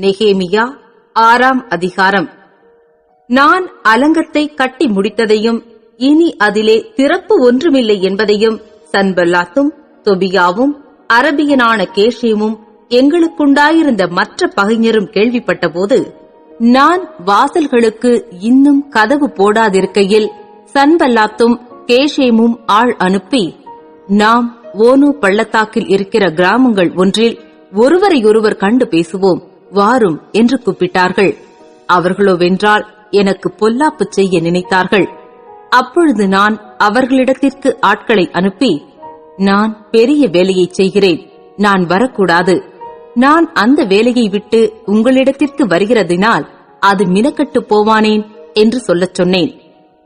நெகேமியா ஆறாம் அதிகாரம். நான் அலங்கத்தை கட்டி முடித்ததையும் இனி அதிலே திறப்பு ஒன்றுமில்லை என்பதையும் சன்பல்லாத்தும் தொபியாவும் அரபியனான கேஷேமும் எங்களுக்குண்டாயிருந்த மற்ற பகைஞரும் கேள்விப்பட்டபோது நான் வாசல்களுக்கு இன்னும் கதவு போடாதிருக்கையில் சன்பல்லாத்தும் கேஷேமும் ஆள் அனுப்பி நாம் ஓனு பள்ளத்தாக்கில் இருக்கிற கிராமங்கள் ஒன்றில் ஒருவரையொருவர் கண்டு பேசுவோம். வாரும் என்று கூப்பிட்டார்கள். அவர்களோ வென்றால் எனக்கு பொல்லாப்பு செய்ய நினைத்தார்கள். அப்பொழுது நான் அவர்களிடத்திற்கு ஆட்களை அனுப்பி நான் பெரிய வேலையை செய்கிறேன். நான் வரக்கூடாது. நான் அந்த வேலையை விட்டு உங்களிடத்திற்கு வருகிறதினால் அது மினக்கட்டு போவானேன் என்று சொல்லச் சொன்னேன்.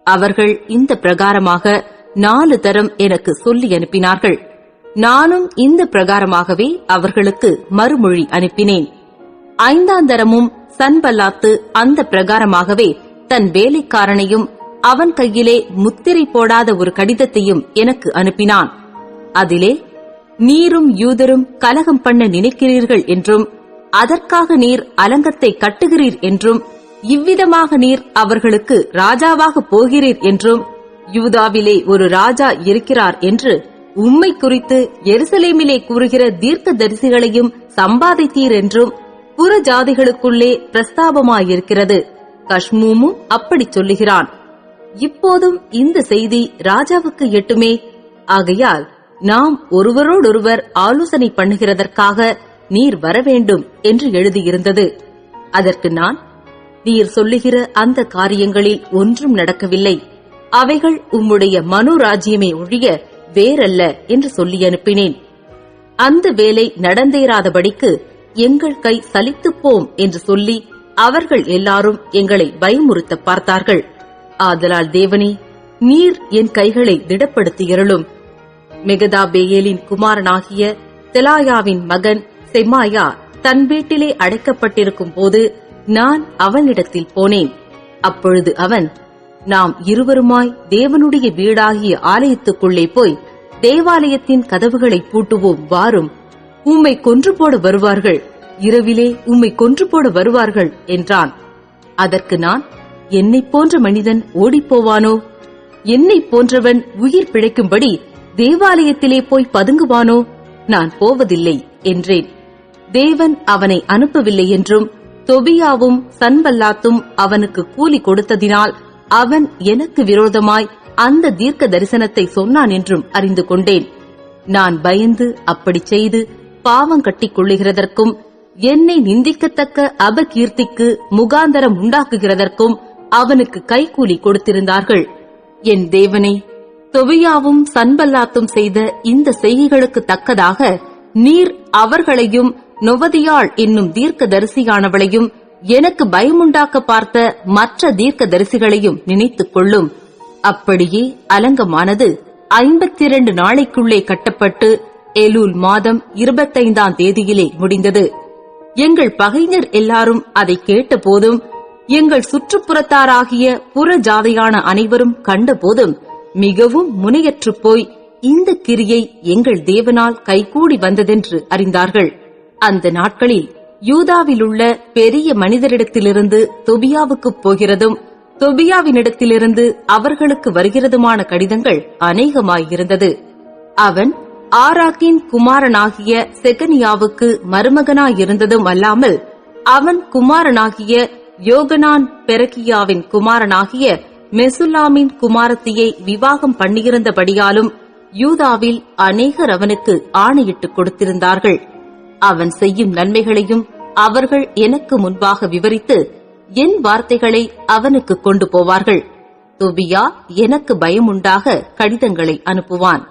அவர்கள் இந்த பிரகாரமாக நாலு தரம் எனக்கு சொல்லி அனுப்பினார்கள். நானும் இந்த பிரகாரமாகவே அவர்களுக்கு மறுமொழி அனுப்பினேன். ஐந்தாந்தரமும் சன்பல்லாத்து அந்த பிரகாரமாகவே தன் வேலைக்காரனையும் அவன் கையிலே முத்திரை போடாத ஒரு கடிதத்தையும் எனக்கு அனுப்பினான். அதிலே நீரும் யூதரும் கலகம் பண்ண நினைக்கிறீர்கள் என்றும் அதற்காக நீர் அலங்கத்தை கட்டுகிறீர் என்றும் இவ்விதமாக நீர் அவர்களுக்கு ராஜாவாக போகிறீர் என்றும் யூதாவிலே ஒரு ராஜா இருக்கிறார் என்று உம்மை குறித்து எருசலேமிலே கூறுகிற தீர்க்க தரிசிகளையும் சம்பாதித்தீர் என்றும் புற ஜாதிகளுக்குள்ளே பிரஸ்தாபமாயிருக்கிறது. கஷ்மூமும் அப்படி சொல்லுகிறான். இப்போதும் இந்த செய்தி ராஜாவுக்கு எட்டுமே. ஆகையால் நாம் ஒருவரோடொருவர் ஆலோசனை பண்ணுகிறதற்காக நீர் வரவேண்டும் என்று எழுதியிருந்தது. அதற்கு நான் நீர் சொல்லுகிற அந்த காரியங்களில் ஒன்றும் நடக்கவில்லை. அவைகள் உம்முடைய மனோராஜ்யமே ஒழிய வேறல்ல என்று சொல்லி அனுப்பினேன். அந்த வேலை நடந்தேறாதபடிக்கு எங்கள் கை சலித்துப் போம் என்று சொல்லி அவர்கள் எல்லாரும் எங்களை பயமுறுத்த பார்த்தார்கள். ஆதலால் தேவனே நீர் என் கைகளை திடப்படுத்தியருளும் மெகதாபேயேலின் குமாரனாகிய தெலாயாவின் மகன் செம்மாயா தன் வீட்டிலே அடைக்கப்பட்டிருக்கும் போது நான் அவனிடத்தில் போனேன். அப்பொழுது அவன் நாம் இருவருமாய் தேவனுடைய வீடாகிய ஆலயத்துக்குள்ளே போய் தேவாலயத்தின் கதவுகளை பூட்டுவோம் வாரும். உம்மை கொன்று போட வருவார்கள். இரவிலே உம்மை கொன்று போட வருவார்கள் என்றான். அதற்கு நான் என்னைப் போன்ற மனிதன் ஓடிப்போவானோ என்னை போன்றவன் உயிர் பிழைக்கும்படி தேவாலயத்திலே போய் பதுங்குவானோ? நான் போவதில்லை என்றேன். தேவன் அவனை அனுப்பவில்லை என்றும் தொபியாவும் சன்பல்லாத்தும் அவனுக்கு கூலி கொடுத்ததினால் அவன் எனக்கு விரோதமாய் அந்த தீர்க்க தரிசனத்தை சொன்னான் என்றும் அறிந்து கொண்டேன். நான் பயந்து அப்படி செய்து பாவம் கட்டிக் கொள்ளுகிறதற்கும் என்னை நிந்திக்கத்தக்க அபகீர்த்திக்கு முகாந்தரம் உண்டாக்குகிறதற்கும் அவனுக்கு கைக்கூலி கொடுத்திருந்தார்கள். என் தேவனே தொவியாவும் சன்பல்லாத்தும் செய்த இந்த செய்கைகளுக்கு தக்கதாக நீர் அவர்களையும் நொவதியாள் என்னும் தீர்க்க தரிசியானவளையும் எனக்கு பயமுண்டாக்க பார்த்த மற்ற தீர்க்க தரிசிகளையும் நினைத்துக் கொள்ளும். அப்படியே அலங்கமானது ஐம்பத்தி இரண்டு நாளைக்குள்ளே கட்டப்பட்டு எலூல் மாதம் இருபத்தைந்தாம் தேதியிலே முடிந்தது. எங்கள் பகைஞர் எல்லாரும் அதை கேட்டபோதும் எங்கள் சுற்றுப்புறத்தாராகிய புற ஜாதியான அனைவரும் கண்டபோதும் மிகவும் முனையற்றுப் போய் இந்த கிரியை எங்கள் தேவனால் கைகூடி வந்ததென்று அறிந்தார்கள். அந்த நாட்களில் யூதாவிலுள்ள பெரிய மனிதரிடத்திலிருந்து தொபியாவுக்குப் போகிறதும் தொபியாவினிடத்திலிருந்து அவர்களுக்கு வருகிறதுமான கடிதங்கள் அநேகமாயிருந்தது. அவன் ஆராக்கின் குமாரனாகிய செகனியாவுக்கு மருமகனாயிருந்ததும் அல்லாமல் அவன் குமாரனாகிய யோகனான் பெரக்கியாவின் குமாரனாகிய மெசுல்லாமின் குமாரத்தியை விவாகம் பண்ணியிருந்தபடியாலும் யூதாவில் அநேகர் அவனுக்கு ஆணையிட்டுக் கொடுத்திருந்தார்கள். அவன் செய்யும் நன்மைகளையும் அவர்கள் எனக்கு முன்பாக விவரித்து என் வார்த்தைகளை அவனுக்கு கொண்டு போவார்கள். தொபியா எனக்கு பயமுண்டாக கடிதங்களை அனுப்புவான்.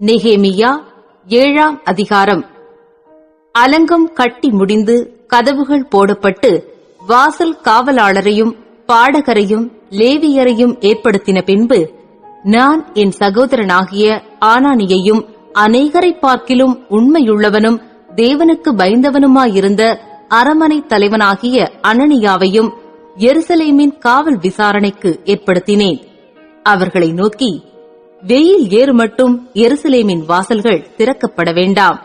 நெகேமியா ஏழாம் அதிகாரம். அலங்கம் கட்டி முடிந்து கதவுகள் போடப்பட்டு வாசல் காவலாளரையும் பாடகரையும் லேவியரையும் ஏற்படுத்தின பின்பு நான் என் சகோதரனாகிய ஆனானியையும் அநேகரை பார்க்கிலும் உண்மையுள்ளவனும் தேவனுக்கு பயந்தவனுமாயிருந்த அரமனை தலைவனாகிய அனனியாவையும் எருசலேமின் காவல் விசாரணைக்கு ஏற்படுத்தினேன். அவர்களை நோக்கி வெயில் ஏறு மட்டும் எருசலேமின் வாசல்கள் திறக்கப்பட வேண்டாம்.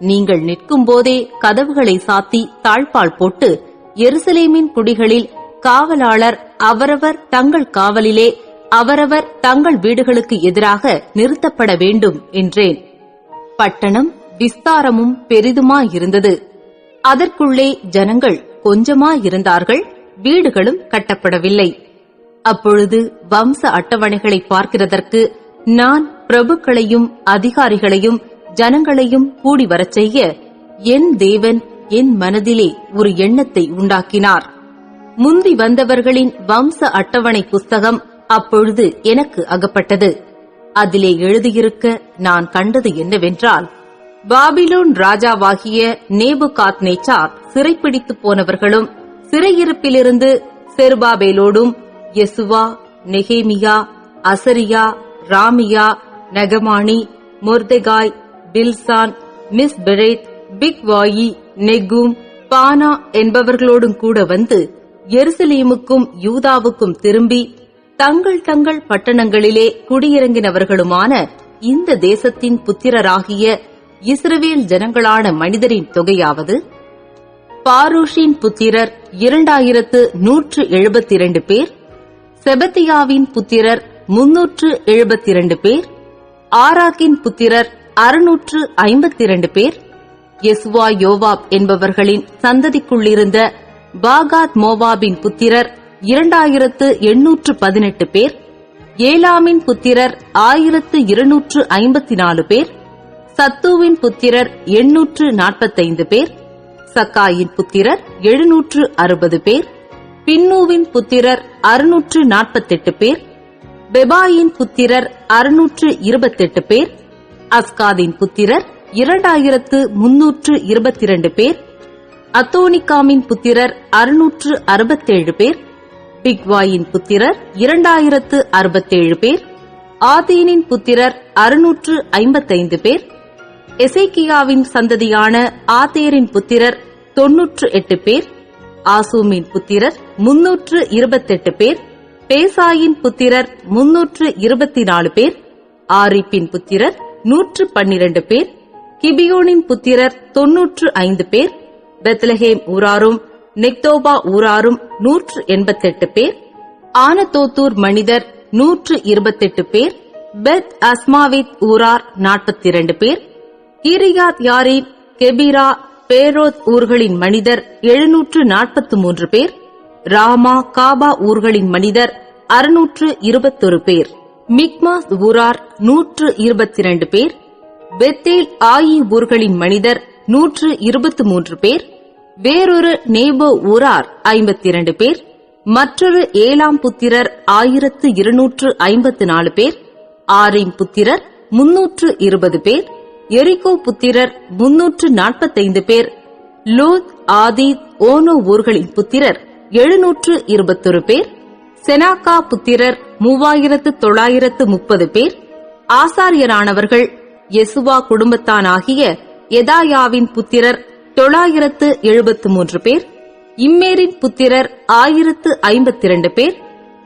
நீங்கள் நிற்கும் போதே கதவுகளை சாத்தி தாழ்பால் போட்டு எருசலேமின் குடிகளில் காவலாளர் அவரவர் தங்கள் காவலிலே அவரவர் தங்கள் வீடுகளுக்கு எதிராக நிறுத்தப்பட வேண்டும் என்றேன். பட்டணம் விஸ்தாரமும் பெரிதுமாயிருந்தது. அதற்குள்ளே ஜனங்கள் கொஞ்சமாயிருந்தார்கள் வீடுகளும் கட்டப்படவில்லை. அப்பொழுது வம்ச அட்டவணைகளை பார்க்கிறதற்கு நான் பிரபுக்களையும் அதிகாரிகளையும் ஜனங்களையும் கூடி வரச் செய்ய என் தேவன் என் மனதிலே ஒரு எண்ணத்தை உண்டாக்கினார். முந்தி வந்தவர்களின் வம்ச அட்டவணை புஸ்தகம் அப்பொழுது எனக்கு அகப்பட்டது. அதிலே எழுதியிருக்க நான் கண்டது என்னவென்றால் பாபிலோன் ராஜாவாகிய நேபுகாத் நேச்சார் சிறைப்பிடித்து போனவர்களும் சிறையிருப்பிலிருந்து செருபாபேலோடும் யெசுவா நெகேமியா அசரியா ராமியா நகமானி மொர்தெகாய் பில்சான் மிஸ் பெரேத் பிக்வாயி நெகும் பானா என்பவர்களோடும் கூட வந்து எருசலேமுக்கும் யூதாவுக்கும் திரும்பி தங்கள் தங்கள் பட்டணங்களிலே குடியிறங்கினவர்களுமான இந்த தேசத்தின் புத்திரராகிய இஸ்ரவேல் ஜனங்களான மனிதரின் தொகையாவது? பாரூஷின் புத்திரர் இரண்டாயிரத்து நூற்று எழுபத்தி இரண்டு பேர் செபத்தியாவின் புத்திரர் முன்னூற்று எழுபத்தி இரண்டு பேர் ஆராக்கின் புத்திரர் அறுநூற்று ஐம்பத்தி இரண்டு பேர் எஸ்வா யோவாப் என்பவர்களின் சந்ததிக்குள்ளிருந்த பாகாத் மோவாபின் புத்திரர் இரண்டாயிரத்து எண்ணூற்று பதினெட்டு பேர் ஏலாமின் புத்திரர் ஆயிரத்து இருநூற்று ஐம்பத்தி நாலு பேர் சத்துவின் புத்திரர் எண்ணூற்று நாற்பத்தைந்து பேர் சக்காயின் புத்திரர் எழுநூற்று அறுபது பேர் பின்னூவின் புத்திரர் அறுநூற்று நாற்பத்தெட்டு பேர் பெபாயின் புத்திரர் அறுநூற்று இருபத்தெட்டு பேர் அஸ்காதின் புத்திரர் இரண்டாயிரத்து முன்னூற்று இருபத்தி இரண்டு பேர் அத்தோனிகாமின் புத்திரர் அறுநூற்று அறுபத்தேழு பேர் பிக்வாயின் புத்திரர் இரண்டாயிரத்து அறுபத்தேழு பேர் ஆதீனின் புத்திரர் அறுநூற்று ஐம்பத்தைந்து பேர் எசேக்கியாவின் சந்ததியான ஆதேரின் புத்திரர் தொன்னூற்று எட்டு பேர் ஆசூமின் புத்திரர் முன்னூற்று இருபத்தெட்டு பேர் பேசாயின் புத்திரர் முன்னூற்று இருபத்தி நாலு பேர் ஆரிப்பின் புத்திரர் நூற்று பன்னிரண்டு பேர் கிபியோனின் புத்திரர் தொன்னூற்று ஐந்து பேர் பெத்லஹேம் ஊராரும் நெக்தோபா ஊராரும் நூற்று எண்பத்தெட்டு பேர் ஆனதோத்தூர் மனிதர் நூற்று இருபத்தெட்டு பேர் பெத் அஸ்மாவித் ஊரார் நாற்பத்தி இரண்டு பேர் கிரியாத் யாரீம் கெபிரா பேரோத் ஊர்களின் மனிதர் எழுநூற்று நாற்பத்து மூன்று பேர் ராமா காபா ஊர்களின் மனிதர் அறுநூற்று இருபத்தொரு பேர். மிக்மாஸ் ஊரார் நூற்று இருபத்தி இரண்டு பேர். பெத்தேல் ஆயி ஊர்களின் மனிதர் நூற்று இருபத்து மூன்று பேர். வேறொரு நேபோ ஊரார் ஐம்பத்தி இரண்டு பேர். மற்றொரு ஏழாம் புத்திரர் ஆயிரத்து இருநூற்று ஐம்பத்து நாலு பேர். ஆரிம் புத்திரர் முன்னூற்று இருபது பேர். எரிகோ புத்திரர் முன்னூற்று நாற்பத்தைந்து பேர். லோத் ஆதித் ஓனோ ஊர்களின் புத்திரர் எழுநூற்று இருபத்தொரு பேர் செனாக்கா புத்திரர் மூவாயிரத்து தொள்ளாயிரத்து முப்பது பேர் ஆசாரியரானவர்கள் யெசுவா குடும்பத்தானாகிய எதாயாவின் புத்திரர் தொள்ளாயிரத்து எழுபத்து மூன்று பேர் இம்மேரின் புத்திரர் ஆயிரத்து ஐம்பத்தி இரண்டு பேர்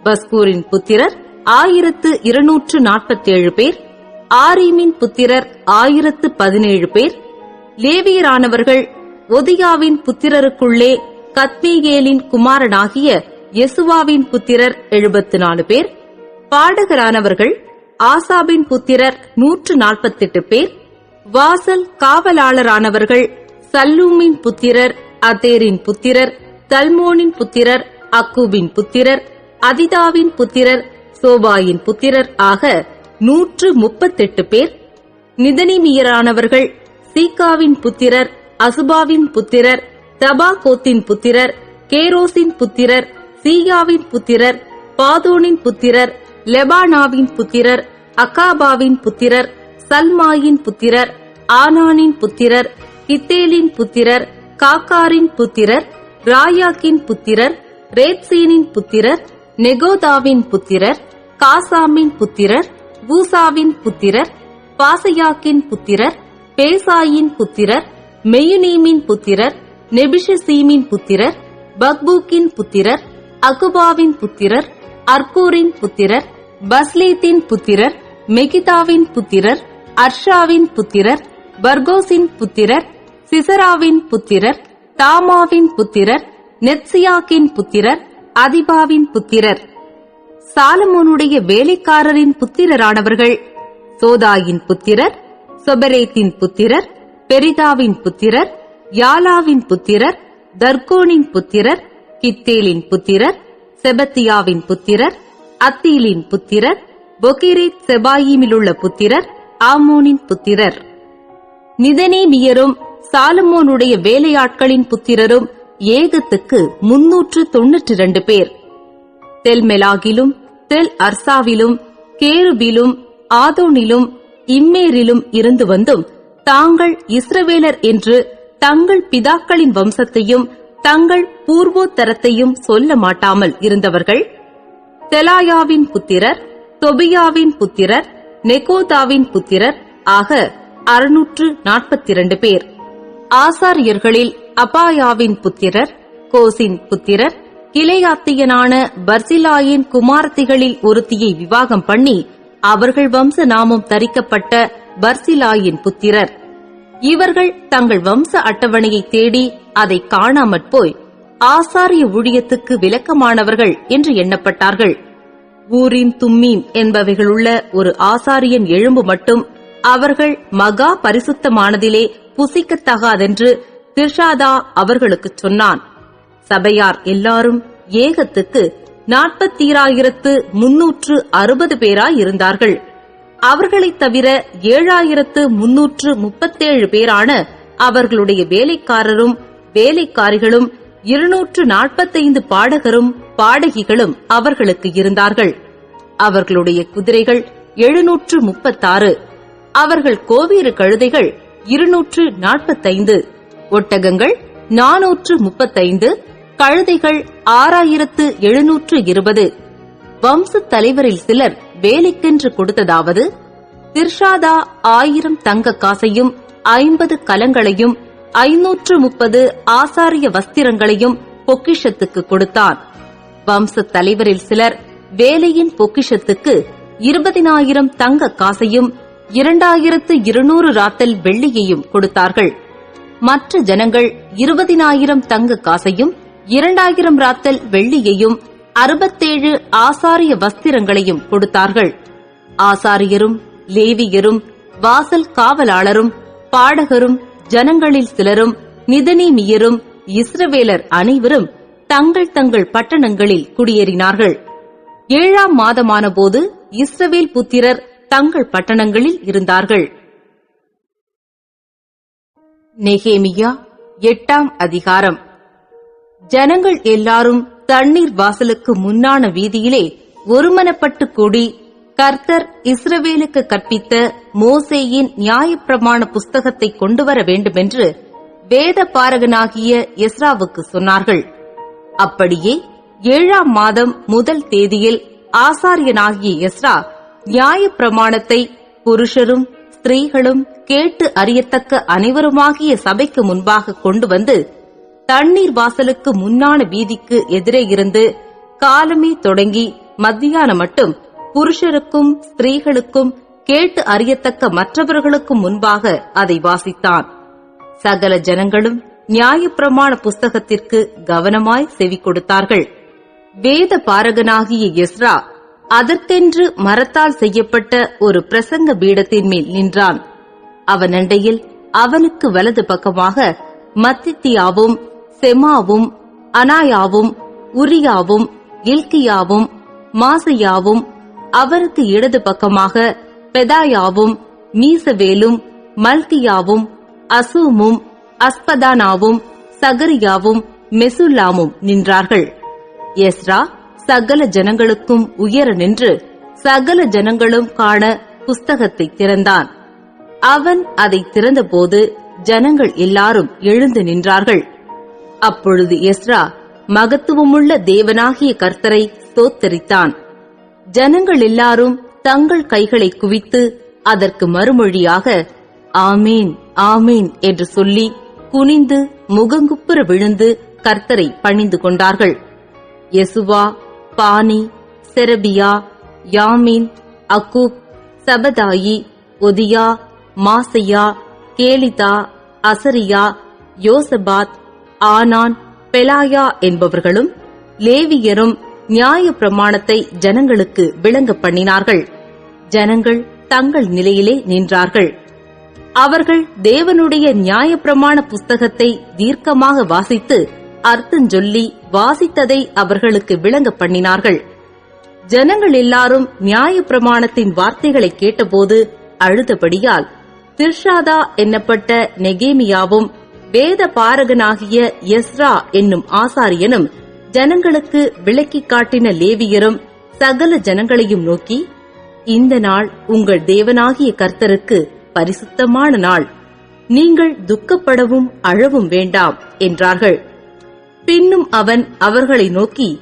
பஸ்கூரின் புத்திரர் ஆயிரத்து இருநூற்று நாற்பத்தேழு பேர் ஆரீமின் புத்திரர் ஆயிரத்து பதினேழு பேர் லேவியரானவர்கள் ஒதியாவின் புத்திரருக்குள்ளே கத்மீகேலின் குமாரனாகிய யெசுவாவின் புத்திரர் எழுபத்து நாலு பேர் பாடகரானவர்கள் ஆசாபின் புத்திரர் நூற்று நாற்பத்தெட்டு பேர் வாசல் காவலாளரானவர்கள் சல்லூமின் புத்திரர் அதேரின் புத்திரர் தல்மோனின் புத்திரர் அக்கூபின் புத்திரர் அதிதாவின் புத்திரர் சோபாயின் புத்திரர் ஆக நூற்று முப்பத்தெட்டு பேர் நிதனிமியரானவர்கள் சீகாவின் புத்திரர் அசுபாவின் புத்திரர் தபாகோத்தின் புத்திரர் கேரோசின் புத்திரர் சீயாவின் புத்திரர் பாதோனின் புத்திரர் லெபானாவின் புத்திரர் அகாபாவின் புத்திரர் சல்மாயின் புத்திரர் ஆனானின் புத்திரர் கித்தேலின் புத்திரர் காக்காரின் புத்திரர் ராயாக்கின் புத்திரர் ரேத்சீனின் புத்திரர் நெகோதாவின் புத்திரர் காசாமின் புத்திரர் பூசாவின் புத்திரர் பாசையாக்கின் புத்திரர் பேசாயின் புத்திரர் மெயுனீமின் புத்திரர் நெபிஷசீமின் புத்திரர் பக்பூக்கின் புத்திரர் அகுபாவின் புத்திரர் அர்கூரின் புத்திரர் பஸ்லீத்தின் புத்திரர் மெகிதாவின் புத்திரர் அர்ஷாவின் புத்திரர் பர்கோசின் புத்திரர் சிசராவின் புத்திரர் தாமாவின் புத்திரர் நெத்சியாக்கின் புத்திரர் அதிபாவின் புத்திரர். சாலமோனுடைய வேலைக்காரரின் புத்திரரானவர்கள் சோதாயின் புத்திரர் சொபரேத்தின் புத்திரர் பெரிதாவின் புத்திரர் யாலாவின் புத்திரர் தர்கோனின் புத்திரர் கித்தேலின் புத்திரர் செபத்தியாவின் புத்திரர் அத்தீலின் புத்திரர் பொகிரேத் செபாயிமிலுள்ள புத்திரர் ஆமோனின் புத்திரர். நிதனேமியரும் சாலமோனுடைய வேலையாட்களின் புத்திரரும் ஏகத்துக்கு முன்னூற்று தொன்னூற்றி இரண்டு பேர். தெல்மெலாகிலும் தெல் அர்சாவிலும் கேருபிலும் ஆதோனிலும் இம்மேரிலும் இருந்து வந்தும் தாங்கள் இஸ்ரவேலர் என்று தங்கள் பிதாக்களின் வம்சத்தையும் தங்கள் பூர்வோத்தரத்தையும் சொல்ல மாட்டாமல் இருந்தவர்கள் தெலாயாவின் புத்திரர் தொபியாவின் புத்திரர் நெகோதாவின் புத்திரர் ஆக அறுநூற்று நாற்பத்தி இரண்டு பேர். ஆசாரியர்களில் அபாயாவின் புத்திரர் கோசின் புத்திரர் கிளையாத்தியனான பர்சிலாயின் குமார்த்திகளில் ஒருத்தியை விவாகம் பண்ணி அவர்கள் வம்ச நாமம் தரிக்கப்பட்ட பர்சிலாயின் புத்திரர். இவர்கள் தங்கள் வம்ச அட்டவணையை தேடி அதை காணாமற் போய் ஆசாரிய ஊழியத்துக்கு விளக்கமானவர்கள் என்று எண்ணப்பட்டார்கள். ஊரின் தும்மீம் என்பவைகளுள்ள ஒரு ஆசாரியன் எழும்பு மட்டும் அவர்கள் மகா பரிசுத்தமானதிலே புசிக்கத்தகாதென்று திர்ஷாதா அவர்களுக்குச் சொன்னான். சபையார் எல்லாரும் ஏகத்துக்கு நாற்பத்தீராயிரத்து முன்னூற்று அறுபது பேராயிருந்தார்கள் அவர்களைத் தவிர ஏழாயிரத்து முன்னூற்று முப்பத்தேழு பேரான அவர்களுடைய வேலைக்காரரும் வேலைக்காரிகளும் இருநூற்று நாற்பத்தைந்து பாடகரும் பாடகிகளும் அவர்களுக்கு இருந்தார்கள். அவர்களுடைய குதிரைகள் எழுநூற்று முப்பத்தாறு அவர்கள் கோவேறு கழுதைகள் இருநூற்று நாற்பத்தைந்து ஒட்டகங்கள் நானூற்று முப்பத்தைந்து கழுதைகள் ஆறாயிரத்து எழுநூற்று இருபது. வம்சத் தலைவரில் சிலர் வேலைக்கென்று கொடுத்ததாவது திர்ஷாதா ஆயிரம் தங்க காசையும் ஐம்பது கலங்களையும் ஐநூற்று முப்பது ஆசாரிய வஸ்திரங்களையும் பொக்கிஷத்துக்கு கொடுத்தான். வம்சத் தலைவரில் சிலர் வேலையின் பொக்கிஷத்துக்கு இருபதினாயிரம் தங்க காசையும் இரண்டாயிரத்து இருநூறு ராத்தல் வெள்ளியையும் கொடுத்தார்கள். மற்ற ஜனங்கள் இருபதினாயிரம் தங்க காசையும் இரண்டாயிரம் ராத்தல் வெள்ளியையும் அறுபத்தேழு ஆசாரிய வஸ்திரங்களையும் கொடுத்தார்கள். ஆசாரியரும் லேவியரும் வாசல் காவலாளரும் பாடகரும் ஜனங்களில் சிலரும் நிதனீமியரும் இஸ்ரவேலர் அனைவரும் தங்கள் தங்கள் பட்டணங்களில் குடியேறினார்கள். ஏழாம் மாதமான போது இஸ்ரவேல் புத்திரர் தங்கள் பட்டணங்களில் இருந்தார்கள். நெகேமியா எட்டாம் அதிகாரம். ஜனங்கள் எல்லாரும் தண்ணீர் வாசலுக்கு முன்னான வீதியிலே ஒருமனப்பட்டு கூடி கர்த்தர் இஸ்ரவேலுக்கு கற்பித்த மோசேயின் நியாயப்பிரமாண புஸ்தகத்தை கொண்டு வர வேண்டுமென்று வேத பாரகனாகிய எஸ்ராவுக்கு சொன்னார்கள். அப்படியே ஏழாம் மாதம் முதல் தேதியில் ஆசாரியனாகிய எஸ்ரா நியாயப்பிரமாணத்தை புருஷரும் ஸ்திரீகளும் கேட்டு அறியத்தக்க அனைவருமாகிய சபைக்கு முன்பாக கொண்டு வந்து தண்ணீர் வாசலுக்கு முன்னான வீதிக்கு எதிரே இருந்து காலமே தொடங்கி மத்தியானம் மட்டும் புருஷருக்கும் ஸ்திரீகளுக்கும் கேட்டு அறியத்தக்க மற்றவர்களுக்கும் முன்பாக அதை வாசித்தான். சகல ஜனங்களும் நியாயப்பிரமாண புஸ்தகத்திற்கு கவனமாய் செவி கொடுத்தார்கள். வேத பாரகனாகிய எஸ்ரா அதற்கென்று மரத்தால் செய்யப்பட்ட ஒரு பிரசங்க பீடத்தின் மேல் நின்றான். அவன் அண்டையில் அவனுக்கு வலது பக்கமாக மத்தித்தியாவும் செமாவும் அனாயாவும் உரியாவும் இல்கியாவும் மாசையாவும் அவருக்கு இடது பக்கமாக பெதாயாவும் மீசவேலும் மல்கியாவும் அசூமும் அஸ்பதானாவும் சகரியாவும் மெசுல்லாமும் நின்றார்கள். எஸ்ரா சகல ஜனங்களுக்கும் உயர நின்று சகல ஜனங்களும் காண புஸ்தகத்தை திறந்தான். அவன் அதை திறந்தபோது ஜனங்கள் எல்லாரும் எழுந்து நின்றார்கள். அப்பொழுது எஸ்ரா மகத்துவமுள்ள தேவனாகிய கர்த்தரை தோத்தரித்தான் ஜனங்கள் எல்லாரும் தங்கள் கைகளை குவித்து அதற்கு மறுமொழியாக ஆமீன் ஆமீன் என்று சொல்லி குனிந்து முகங்குப்புற விழுந்து கர்த்தரை பணிந்து கொண்டார்கள். யெசுவா பானி செரபியா யாமீன் அக்கூப் சபதாயி ஒதியா மாசையா கேலிதா அசரியா யோசபாத் ஆனான் பெலாயா என்பவர்களும் லேவியரும் நியாய பிரமாணத்தை ஜனங்களுக்கு விளங்க பண்ணினார்கள். ஜனங்கள் தங்கள் நிலையிலே நின்றார்கள். அவர்கள் தேவனுடைய நியாயப்பிரமாண புஸ்தகத்தை தீர்க்கமாக வாசித்து அர்த்தஞ்சொல்லி வாசித்ததை அவர்களுக்கு விளங்க பண்ணினார்கள். ஜனங்கள் எல்லாரும் நியாயப்பிரமாணத்தின் வார்த்தைகளை கேட்டபோது அழுதபடியால் திர்ஷாதா என்னப்பட்ட நெகேமியாவும் வேத பாரகனாகிய எஸ்ரா என்னும் ஆசாரியனும் ஜனங்களுக்கு விளக்கிக் காட்டின லேவியரும் சகல ஜனங்களையும் நோக்கி இந்த நாள் உங்கள் தேவனாகிய கர்த்தருக்கு பரிசுத்தமான நாள். நீங்கள் துக்கப்படவும் அழவும் வேண்டாம் என்றார்கள். பின்னும் அவன் அவர்களை நோக்கி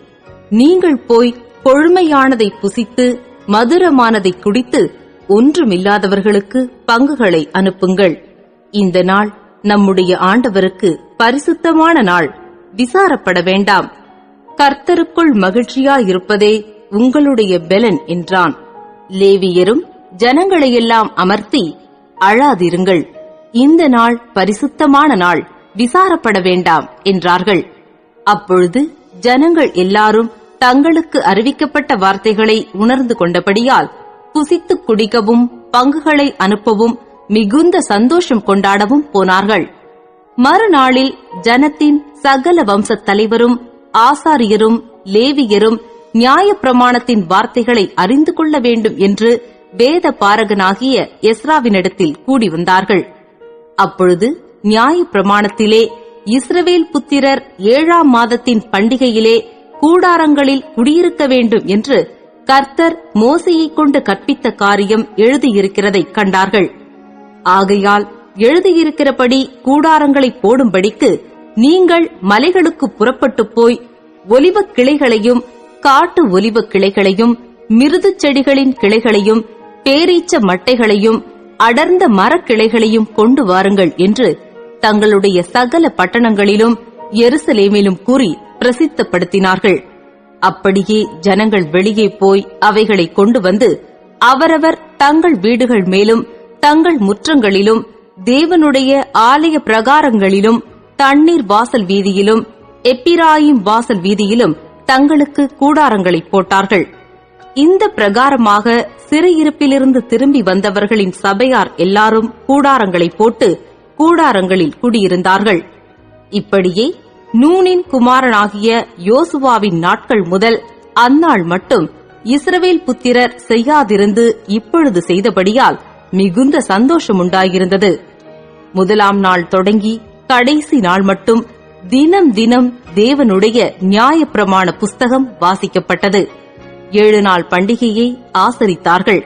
நீங்கள் போய் கொழுமையானதை புசித்து மதுரமானதை குடித்து ஒன்றுமில்லாதவர்களுக்கு பங்குகளை அனுப்புங்கள். இந்த நாள் நம்முடைய ஆண்டவருக்கு பரிசுத்தமான நாள். விசாரப்பட வேண்டாம். கர்த்தருக்குள் மகிழ்ச்சியாயிருப்பதே உங்களுடைய பெலன் என்றான். லேவியரும் ஜனங்களையெல்லாம் அமர்த்தி அழாதிருங்கள். இந்த நாள் பரிசுத்தமான நாள். விசாரப்பட வேண்டாம் என்றார்கள். அப்பொழுது ஜனங்கள் எல்லாரும் தங்களுக்கு அறிவிக்கப்பட்ட வார்த்தைகளை உணர்ந்து கொண்டபடியால் புசித்துக் குடிக்கவும் பங்குகளை அனுப்பவும் மிகுந்த சந்தோஷம் கொண்டாடவும் போனார்கள். மறுநாளில் ஜனத்தின் சகல வம்சத் தலைவரும் ஆசாரியரும் லேவியரும் நியாயப்பிரமாணத்தின் வார்த்தைகளை அறிந்து கொள்ள வேண்டும் என்று வேத பாரகனாகிய எஸ்ராவினிடத்தில் கூடி வந்தார்கள். அப்பொழுது நியாயப்பிரமாணத்திலே இஸ்ரவேல் புத்திரர் ஏழாம் மாதத்தின் பண்டிகையிலே கூடாரங்களில் குடியிருக்க வேண்டும் என்று கர்த்தர் மோசையைக் கொண்டு கற்பித்த காரியம் எழுதியிருக்கிறதைக் கண்டார்கள். ஆகையால் எழுதியிருக்கிறபடி கூடாரங்களை போடும்படிக்கு நீங்கள் மலைகளுக்கு புறப்பட்டு போய் ஒலிவக் கிளைகளையும் காட்டு ஒலிவக் கிளைகளையும் மிருதுச் செடிகளின் கிளைகளையும் பேரீச்ச மட்டைகளையும் அடர்ந்த மரக்கிளைகளையும் கொண்டு வாருங்கள் என்று தங்களுடைய சகல பட்டணங்களிலும் எருசலேமிலும் கூறி பிரசித்தப்படுத்தினார்கள். அப்படியே ஜனங்கள் வெளியே போய் அவைகளை கொண்டு வந்து அவரவர் தங்கள் வீடுகள் மேலும் தங்கள் முற்றங்களிலும் தேவனுடைய ஆலய பிரகாரங்களிலும் தண்ணீர் வாசல் வீதியிலும் எப்பிராயிம் வாசல் வீதியிலும் தங்களுக்கு கூடாரங்களை போட்டார்கள். இந்த பிரகாரமாக சிறையிருப்பிலிருந்து திரும்பி வந்தவர்களின் சபையார் எல்லாரும் கூடாரங்களை போட்டு கூடாரங்களில் குடியிருந்தார்கள். இப்படியே நூனின் குமாரனாகிய யோசுவாவின் நாட்கள் முதல் அந்நாள் மட்டும் இஸ்ரவேல் புத்திரர் செய்யாதிருந்து இப்பொழுது செய்தபடியால் மிகுந்த சந்தோஷம் உண்டாயிருந்தது முதலாம் நாள் தொடங்கி கடைசி நாள் மட்டும் தினம் தினம் தேவனுடைய நியாயப்பிரமாண புஸ்தகம் வாசிக்கப்பட்டது. ஏழு நாள் பண்டிகையை ஆசரித்தார்கள்.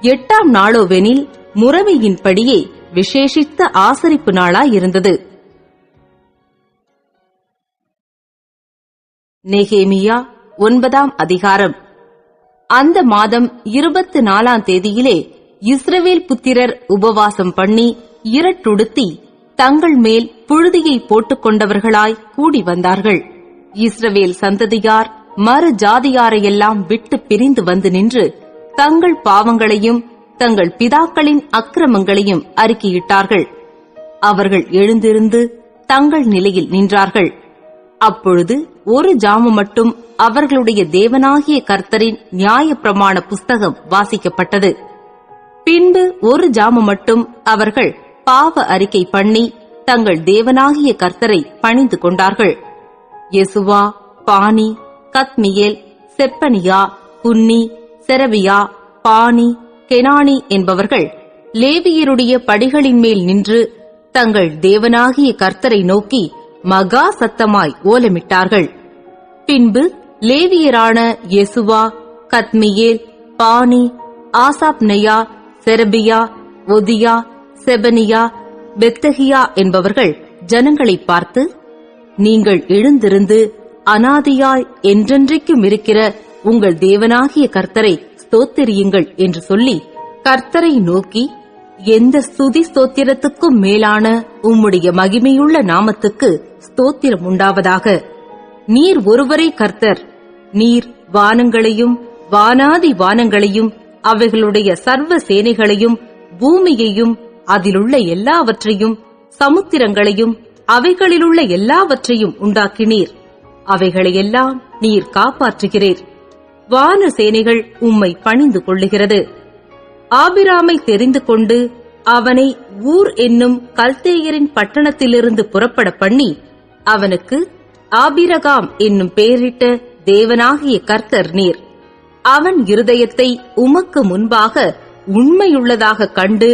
எட்டாம் நாளோவெனில் முறைமையின்படியே விசேஷித்த ஆசரிப்பு நாளாயிருந்தது. நெகேமியா ஒன்பதாம் அதிகாரம். அந்த மாதம் இருபத்து நாலாம் தேதியிலே இஸ்ரவேல் புத்திரர் உபவாசம் பண்ணி இரட்டுடுத்தி தங்கள் மேல் புழுதியை போட்டுக் கொண்டவர்களாய் கூடி வந்தார்கள். இஸ்ரவேல் சந்ததியார் மறு ஜாதியாரையெல்லாம் விட்டு பிரிந்து வந்து நின்று தங்கள் பாவங்களையும் தங்கள் பிதாக்களின் அக்கிரமங்களையும் அறிக்கையிட்டார்கள். அவர்கள் எழுந்திருந்து தங்கள் நிலையில் நின்றார்கள். அப்பொழுது ஒரு ஜாமு மட்டும் அவர்களுடைய தேவனாகிய கர்த்தரின் நியாயப்பிரமாண புஸ்தகம் வாசிக்கப்பட்டது. பின்பு ஒரு ஜாமு மட்டும் அவர்கள் பாவ அறிக்கை பண்ணி தங்கள் தேவனாகிய கர்த்தரை பணிந்து கொண்டார்கள். யெசுவா பானி கத்மியேல் செப்பனியா புன்னி செரவியா பானி கெனானி என்பவர்கள் லேவியருடைய படிகளின் மேல் நின்று தங்கள் தேவனாகிய கர்த்தரை நோக்கி மகா சத்தமாய் ஓலமிட்டார்கள். பின்பு லேவியரான யெசுவா கத்மியேல் பானி ஆசாப்னெயா செரபியா ஒதியா செபனியா பெத்தகியா என்பவர்கள் ஜனங்களை பார்த்து நீங்கள் எழுந்திருந்து அனாதியாய் என்றென்றைக்கும் இருக்கிற உங்கள் தேவனாகிய கர்த்தரை ஸ்தோத்திரியுங்கள் என்று சொல்லி கர்த்தரை நோக்கி எந்த ஸ்துதி ஸ்தோத்திரத்துக்கும் மேலான உம்முடைய மகிமையுள்ள நாமத்துக்கு ஸ்தோத்திரம் உண்டாவதாக. நீர் ஒருவரே கர்த்தர். நீர் வானங்களையும் வானாதி வானங்களையும் அவைகளுடைய சர்வ சேனைகளையும் பூமியையும் அதிலுள்ள எல்லாவற்றையும் சமுத்திரங்களையும் அவைகளிலுள்ள எல்லாவற்றையும் உண்டாக்கினீர். அவைகளையெல்லாம் நீர் காப்பாற்றுகிறீர். வான சேனைகள் உம்மை பணிந்து கொள்ளுகிறது. ஆபிராமை தெரிந்து கொண்டு அவனை ஊர் என்னும் கல்தேயரின் பட்டணத்திலிருந்து புறப்பட பண்ணி அவனுக்கு ஆபிரகாம் என்னும் பெயரிட்ட தேவனாகிய கர்த்தர் நீர். அவன் இருதயத்தை உமக்கு முன்பாக உண்மையுள்ளதாக கண்டு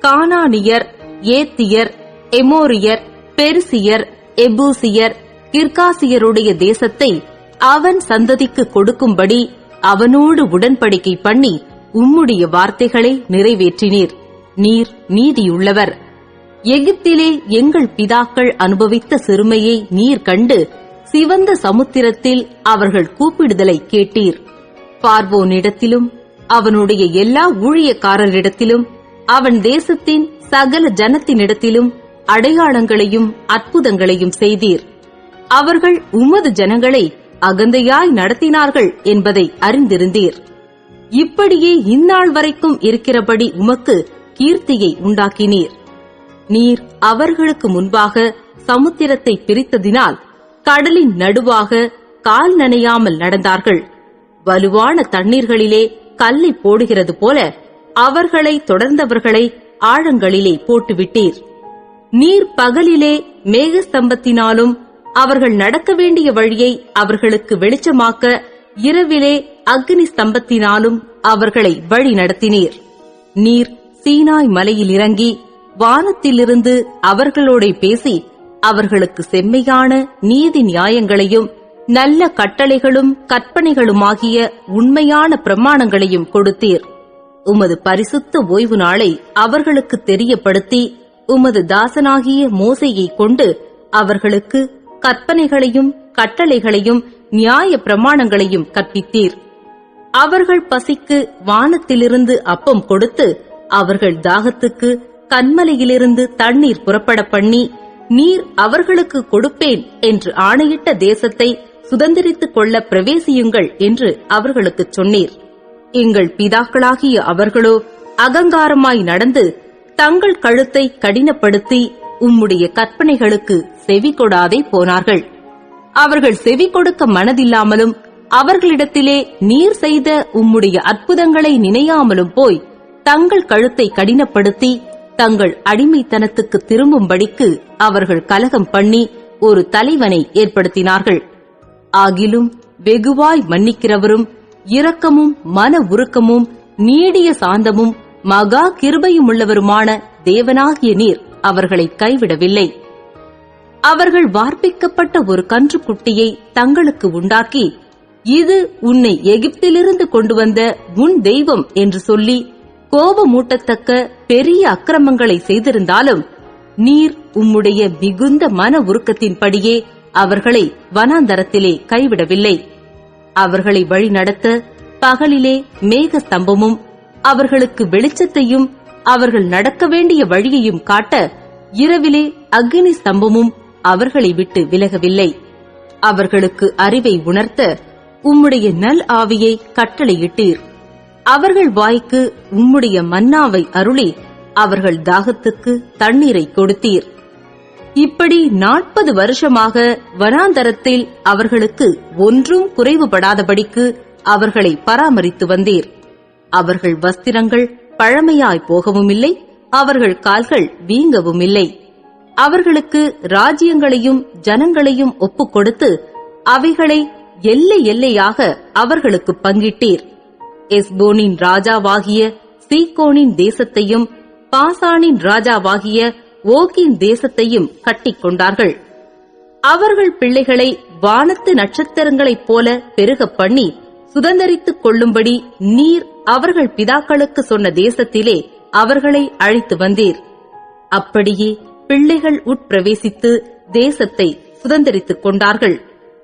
கானானியர் ஏத்தியர் எமோரியர் பெருசியர் எபூசியர் கிர்காசியருடைய தேசத்தை அவன் சந்ததிக்கு கொடுக்கும்படி அவனோடு உடன்படிக்கை பண்ணி உம்முடைய வார்த்தைகளை நிறைவேற்றினீர். நீர் நீதியுள்ளவர். எகிப்திலே எங்கள் பிதாக்கள் அனுபவித்த சிறுமையை நீர் கண்டு சிவந்த சமுத்திரத்தில் அவர்கள் கூப்பிடுதலை கேட்டீர். பார்வோனிடத்திலும் அவனுடைய எல்லா ஊழியக்காரரிடத்திலும் அவன் தேசத்தின் சகல ஜனத்தினிடத்திலும் அடையாளங்களையும் அற்புதங்களையும் செய்தீர். அவர்கள் உமது ஜனங்களை அகந்தையாய் நடத்தினார்கள் என்பதை அறிந்திருந்தீர். இப்படியே இந்நாள் வரைக்கும் இருக்கிறபடி உமக்கு கீர்த்தியை உண்டாக்கினீர். நீர் அவர்களுக்கு முன்பாக சமுத்திரத்தை பிரித்ததினால் கடலின் நடுவாக கால் நனையாமல் நடந்தார்கள். வலுவான தண்ணீர்களிலே கல்லை போடுகிறது போல அவர்களை தொடர்ந்தவர்களை ஆழங்களிலே போட்டுவிட்டீர். நீர் பகலிலே மேகஸ்தம்பத்தினாலும் அவர்கள் நடக்க வேண்டிய வழியை அவர்களுக்கு வெளிச்சமாக்க இரவிலே அக்னி ஸ்தம்பத்தினாலும் அவர்களை வழி நடத்தினீர். நீர் சீனாய் மலையில் இறங்கி வானத்திலிருந்து அவர்களோட பேசி அவர்களுக்கு செம்மையான நீதி நியாயங்களையும் நல்ல கட்டளைகளும் கற்பனைகளுமாகிய உண்மையான பிரமாணங்களையும் கொடுத்தீர். உமது பரிசுத்த ஓய்வு நாளை அவர்களுக்கு தெரியப்படுத்தி உமது தாசனாகிய மோசையை கொண்டு அவர்களுக்கு கற்பனைகளையும் கட்டளைகளையும் நியாய பிரமாணங்களையும் கற்பித்தீர். அவர்கள் பசிக்கு வானத்திலிருந்து அப்பம் கொடுத்து அவர்கள் தாகத்துக்கு கண்மலையிலிருந்து தண்ணீர் புறப்பட பண்ணி நீர் அவர்களுக்கு கொடுப்பேன் என்று ஆணையிட்ட தேசத்தை சுதந்திரித்துக் கொள்ள பிரவேசியுங்கள் என்று அவர்களுக்குச் சொன்னீர். எங்கள் பிதாக்களாகிய அவர்களோ அகங்காரமாய் நடந்து தங்கள் கழுத்தை கடினப்படுத்தி உம்முடைய கற்பனைகளுக்கு செவி கொடாதே போனார்கள். அவர்கள் செவி கொடுக்க மனதில்லாமலும் அவர்களிடத்திலே நீர் செய்த உம்முடைய அற்புதங்களை நினையாமலும் போய் தங்கள் கழுத்தை கடினப்படுத்தி தங்கள் அடிமைத்தனத்துக்கு திரும்பும்படிக்கு அவர்கள் கலகம் பண்ணி ஒரு தலைவனை ஏற்படுத்தினார்கள். ஆகிலும் வெகுவாய் மன்னிக்கிறவரும் இரக்கமும் மன உருக்கமும் நீடிய சாந்தமும் மகா கிருபையுமுள்ளவருமான தேவனாகிய நீர் அவர்களை கைவிடவில்லை. அவர்கள் வார்ப்பிக்கப்பட்ட ஒரு கன்றுக்குட்டியை தங்களுக்கு உண்டாக்கி இது உன்னை எகிப்திலிருந்து கொண்டு வந்த உன் தெய்வம் என்று சொல்லி கோபமூட்டத்தக்க பெரிய அக்கிரமங்களை செய்திருந்தாலும் நீர் உம்முடைய மிகுந்த மன உருக்கத்தின்படியே அவர்களை வனாந்தரத்திலே கைவிடவில்லை. அவர்களை வழிநடத்த பகலிலே மேக ஸ்தம்பமும் அவர்களுக்கு வெளிச்சத்தையும் அவர்கள் நடக்க வேண்டிய வழியையும் காட்ட இரவிலே அக்னி ஸ்தம்பமும் அவர்களை விட்டு விலகவில்லை. அவர்களுக்கு அறிவை உணர்த்த உம்முடைய நல் ஆவியை கட்டளையிட்டீர். அவர்கள் வாய்க்கு உம்முடைய மன்னாவை அருளி அவர்கள் தாகத்துக்கு தண்ணீரை கொடுத்தீர். இப்படி நாற்பது வருஷமாக வனாந்தரத்தில் அவர்களுக்கு ஒன்றும் குறைவுபடாதபடிக்கு அவர்களை பராமரித்து வந்தீர். அவர்கள் வஸ்திரங்கள் பழமையாய் போகவும் இல்லை அவர்கள் கால்கள் வீங்கவும் இல்லை அவர்களுக்கு ராஜ்யங்களையும் ஜனங்களையும் ஒப்புக் கொடுத்து அவைகளை எல்லை எல்லையாக அவர்களுக்கு பங்கிட்டீர். எஸ்போனின் ராஜாவாகிய சீகோனின் தேசத்தையும் பாசானின் ராஜாவாகிய ஓகின் தேசத்தையும் கட்டிக் கொண்டார்கள். அவர்கள் பிள்ளைகளை வானத்து நட்சத்திரங்களைப் போல பெருகப் பண்ணி சுதந்திரித்துக் கொள்ளும்படி நீர் அவர்கள் பிதாக்களுக்கு சொன்ன தேசத்திலே அவர்களை அழைத்து வந்தீர். அப்படியே பிள்ளைகள் உட்பிரவேசித்து தேசத்தை சுதந்தரித்துக் கொண்டார்கள்.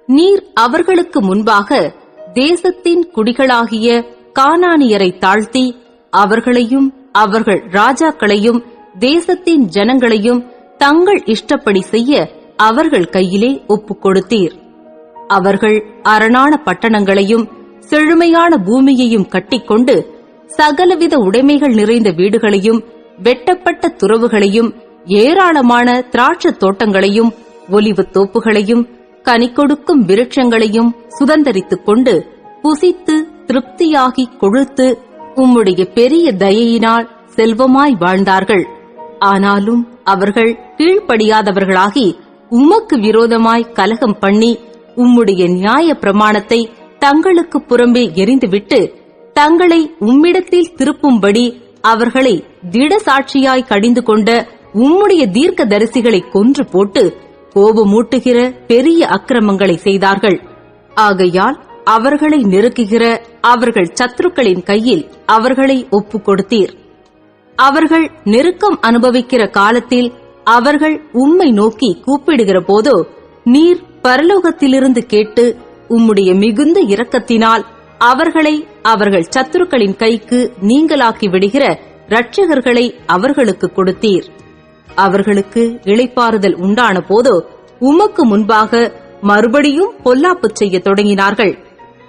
நீர் அவர்களுக்கு முன்பாக தேசத்தின் குடிகளாகிய கானானியரை தாழ்த்தி அவர்களையும் அவர்கள் ராஜாக்களையும் தேசத்தின் ஜனங்களையும் தங்கள் இஷ்டப்படி செய்ய அவர்கள் கையிலே ஒப்புக் கொடுத்தீர். அவர்கள் அரணான பட்டணங்களையும் செழுமையான பூமியையும் கட்டிக்கொண்டு சகலவித உடைமைகள் நிறைந்த வீடுகளையும் வெட்டப்பட்ட துறவுகளையும் ஏராளமான திராட்சத் தோட்டங்களையும் ஒலிவுத் தோப்புகளையும் கனி கொடுக்கும் விருட்சங்களையும் சுதந்திரித்துக் கொண்டு புசித்து திருப்தியாகி கொழுத்து உம்முடைய பெரிய தயையினால் செல்வமாய் வாழ்ந்தார்கள். ஆனாலும் அவர்கள் கீழ்ப்படியாதவர்களாகி உமக்கு விரோதமாய் கலகம் பண்ணி உம்முடைய நியாய பிரமாணத்தை தங்களுக்கு புறம்பே எரிந்துவிட்டு தங்களை உம்மிடத்தில் திருப்பும்படி அவர்களை திட சாட்சியாய் கடிந்து கொண்ட உம்முடைய தீர்க்க தரிசிகளை கொன்று போட்டு கோபமூட்டுகிற பெரிய அக்கிரமங்களை செய்தார்கள். ஆகையால் அவர்களை நெருக்குகிற அவர்கள் சத்துருக்களின் கையில் அவர்களை ஒப்புக் கொடுத்தீர் அவர்கள் நெருக்கம் அனுபவிக்கிற காலத்தில் அவர்கள் உம்மை நோக்கி கூப்பிடுகிற போதோ நீர் பரலோகத்திலிருந்து கேட்டு உம்முடைய மிகுந்த இரக்கத்தினால் அவர்களை அவர்கள் சத்துருக்களின் கைக்கு நீங்களாக்கி விடுகிற ரட்சகர்களை அவர்களுக்கு கொடுத்தீர். அவர்களுக்கு இளைப்பாறுதல் உண்டான போதோ உமக்கு முன்பாக மறுபடியும் பொல்லாப்பு செய்ய தொடங்கினார்கள்.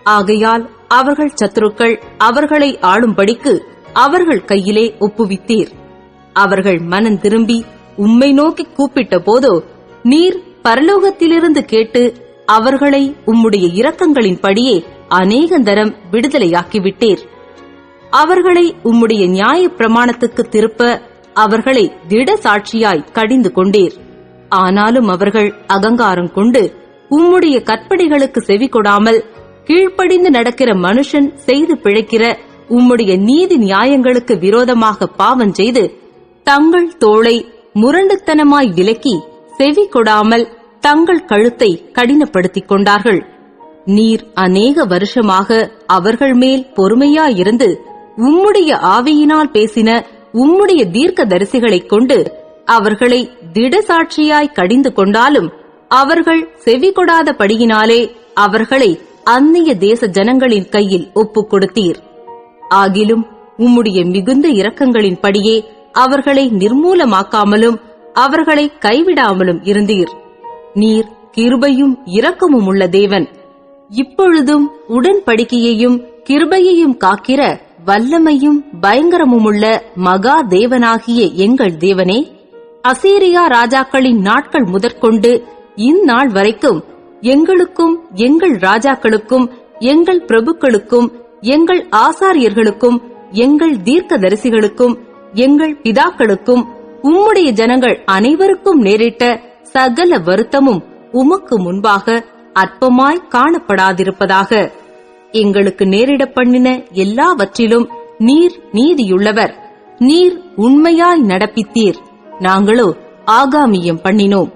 ஆகையால் அவர்கள் சத்துருக்கள் அவர்களை ஆளும்படிக்கு அவர்கள் கையிலே ஒப்புவித்தீர். அவர்கள் மனம் திரும்பி உம்மை நோக்கி கூப்பிட்ட போதோ நீர் பரலோகத்திலிருந்து கேட்டு அவர்களை உம்முடைய இரக்கங்களின்படியே அநேகந்தரம் விடுதலையாக்கிவிட்டீர். அவர்களை உம்முடைய நியாய பிரமாணத்துக்கு திருப்ப அவர்களை திட சாட்சியாய் கடிந்து கொண்டீர். ஆனாலும் அவர்கள் அகங்காரம் கொண்டு உம்முடைய கற்பனைகளுக்கு செவி கொடாமல் கீழ்ப்படிந்து நடக்கிற மனுஷன் செய்து பிழைக்கிற உம்முடைய நீதி நியாயங்களுக்கு விரோதமாக பாவம் செய்து தங்கள் தோளை முரண்டுத்தனமாய் விலக்கி செவி கொடாமல் தங்கள் கழுத்தை கடினப்படுத்திக் கொண்டார்கள். நீர் அநேக வருஷமாக அவர்கள் மேல் பொறுமையாயிருந்து உம்முடைய ஆவியினால் பேசின உம்முடைய தீர்க்க தரிசிகளைக் கொண்டு அவர்களை திடசாட்சியாய் கடிந்து கொண்டாலும் அவர்கள் செவி கொடாதபடியினாலே அவர்களை அந்நிய தேச ஜனங்களின் கையில் ஒப்புக் கொடுத்தீர். ஆகிலும் உம்முடைய மிகுந்த இரக்கங்களின்படியே அவர்களை நிர்மூலமாக்காமலும் அவர்களை கைவிடாமலும் இருந்தீர். நீர் கிருபையும் இரக்கமும் உள்ள தேவன். இப்பொழுதும் உடன்படிக்கையையும் கிருபையையும் காக்கிற வல்லமையும் பயங்கரமுமுள்ள மகா தேவனாகிய எங்கள் தேவனே அசீரியா ராஜாக்களின் நாட்கள் முதற்கொண்டு இந்நாள் வரைக்கும் எங்களுக்கும் எங்கள் ராஜாக்களுக்கும் எங்கள் பிரபுக்களுக்கும் எங்கள் ஆசாரியர்களுக்கும் எங்கள் தீர்க்கதரிசிகளுக்கும் எங்கள் பிதாக்களுக்கும் உம்முடைய ஜனங்கள் அனைவருக்கும் நேரிட்ட சகல வருத்தமும் உமக்கு முன்பாக அற்பமாய் காணப்படாதிருப்பதாக. எங்களுக்கு நேரிட பண்ணின எல்லாவற்றிலும் நீர் நீதியுள்ளவர். நீர் உண்மையாய் நடப்பித்தீர். நாங்களோ ஆகாமியம் பண்ணினோம்.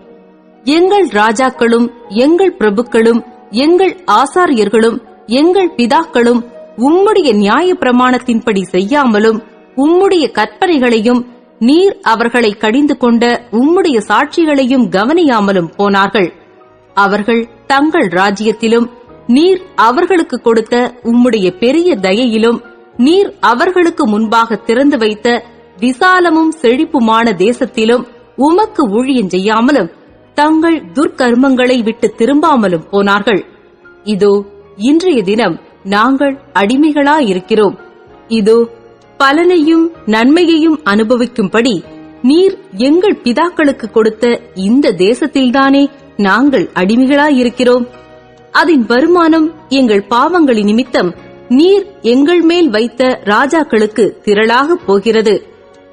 எங்கள் ராஜாக்களும் எங்கள் பிரபுக்களும் எங்கள் ஆசாரியர்களும் எங்கள் பிதாக்களும் உம்முடைய நியாய பிரமாணத்தின்படி செய்யாமலும் உம்முடைய கற்பனைகளையும் நீர் அவர்களை கடிந்து கொண்ட உம்முடைய சாட்சிகளையும் கவனியாமலும் போனார்கள். அவர்கள் தங்கள் ராஜ்யத்திலும் நீர் அவர்களுக்கு கொடுத்த உம்முடைய பெரிய தயையிலும் நீர் அவர்களுக்கு முன்பாக திறந்து வைத்த விசாலமும் செழிப்புமான தேசத்திலும் உமக்கு ஊழியம் செய்யாமலும் தங்கள் துர்க்கர்மங்களை விட்டு திரும்பாமலும் போனார்கள். இதோ இன்றைய தினம் நாங்கள் அடிமைகளாயிருக்கிறோம். இதோ பலனையும் நன்மையையும் அனுபவிக்கும்படி நீர் எங்கள் பிதாக்களுக்கு கொடுத்த இந்த தேசத்தில்தானே நாங்கள் அடிமைகளாயிருக்கிறோம். அதன் வருமானம் எங்கள் பாவங்களின் நிமித்தம் நீர் எங்கள் மேல் வைத்த ராஜாக்களுக்கு திரளாக போகிறது.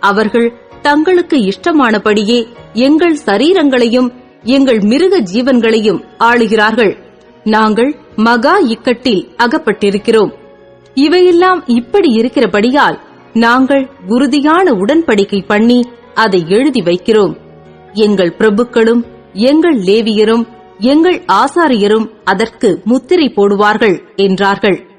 அவர்கள் தங்களுக்கு இஷ்டமானபடியே எங்கள் சரீரங்களையும் எங்கள் மிருக ஜீவன்களையும் ஆளுகிறார்கள். நாங்கள் மகா இக்கட்டில் அகப்பட்டிருக்கிறோம். இவையெல்லாம் இப்படி இருக்கிறபடியால் நாங்கள் உறுதியான உடன்படிக்கை பண்ணி அதை எழுதி வைக்கிறோம். எங்கள் பிரபுக்களும் எங்கள் லேவியரும் எங்கள் ஆசாரியரும் அதற்கு முத்திரை போடுவார்கள் என்றார்கள்.